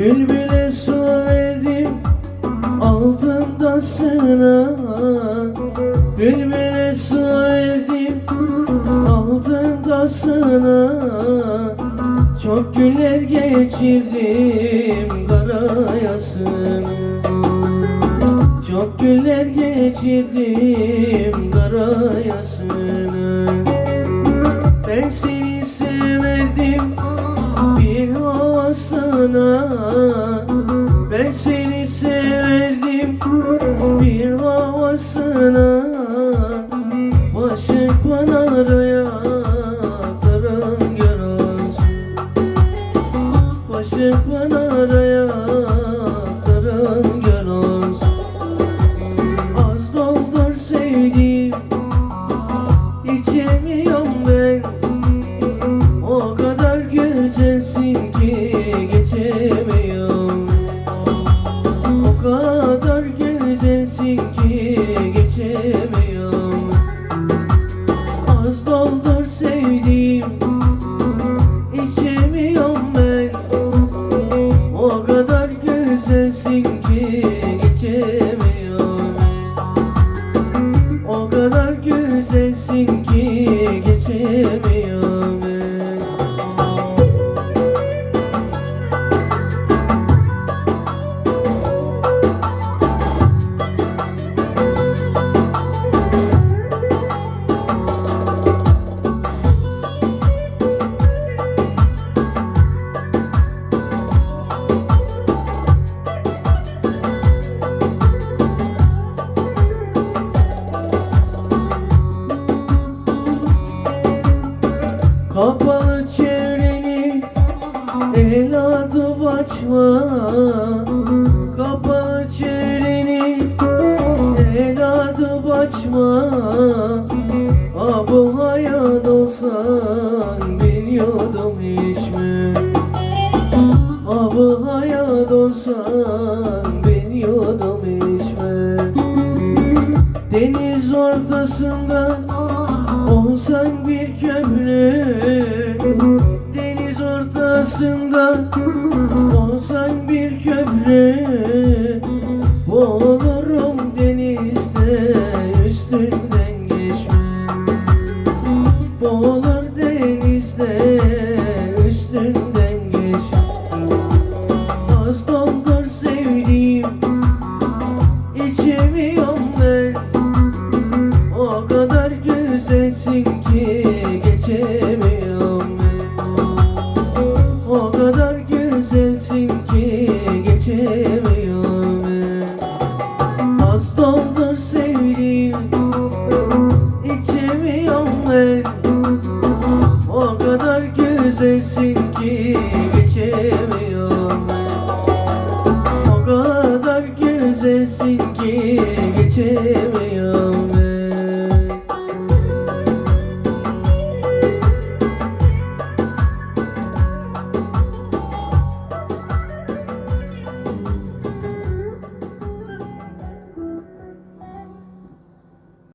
Bülbüle su verdim altındasına Bülbüle su verdim altındasına Çok günler geçirdim karayasını. Çok günler geçirdim karayasını Ben seni severdim bir havasına Başı pınarıya kırın görünsün Başı pınarıya the bum Kapalı çevreni el adım açma. Kapalı çevreni el adım açma. Ha bu hayat olsan bir yudum içme Ha bu hayat olsan bir yudum içme Deniz ortasında olsan bir köprü Deniz ortasında